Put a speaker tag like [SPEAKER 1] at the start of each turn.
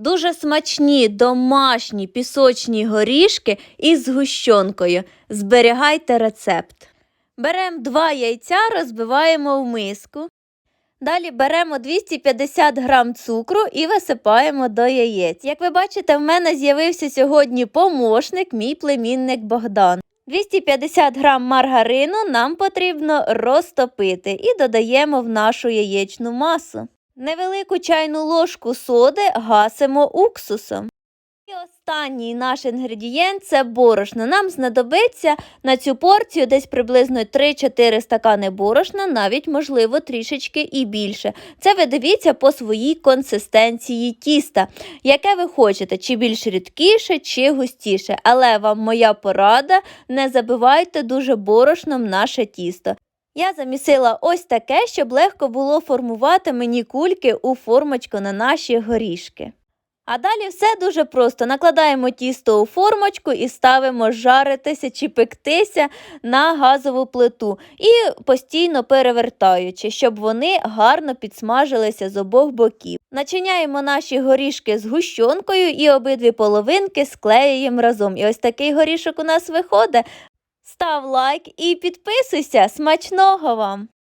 [SPEAKER 1] Дуже смачні домашні пісочні горішки із згущенкою. Зберігайте рецепт. Беремо два яйця, розбиваємо в миску. Далі беремо 250 грам цукру і висипаємо до яєць. Як ви бачите, в мене з'явився сьогодні помощник, мій племінник Богдан. 250 грам маргарину нам потрібно розтопити і додаємо в нашу яєчну масу. Невелику чайну ложку соди гасимо уксусом. І останній наш інгредієнт це борошно. Нам знадобиться на цю порцію десь приблизно 3-4 стакани борошна, навіть можливо трішечки і більше. Це ви дивіться по своїй консистенції тіста, яке ви хочете, чи більш рідкіше, чи густіше. Але вам моя порада: не забивайте дуже борошном наше тісто. Я замісила ось таке, щоб легко було формувати мені кульки у формочку на наші горішки. А далі все дуже просто. Накладаємо тісто у формочку і ставимо жаритися чи пектися на газову плиту і постійно перевертаючи, щоб вони гарно підсмажилися з обох боків. Начиняємо наші горішки з гущонкою і обидві половинки склеюємо разом. І ось такий горішок у нас виходить. Став лайк і підписуйся. Смачного вам!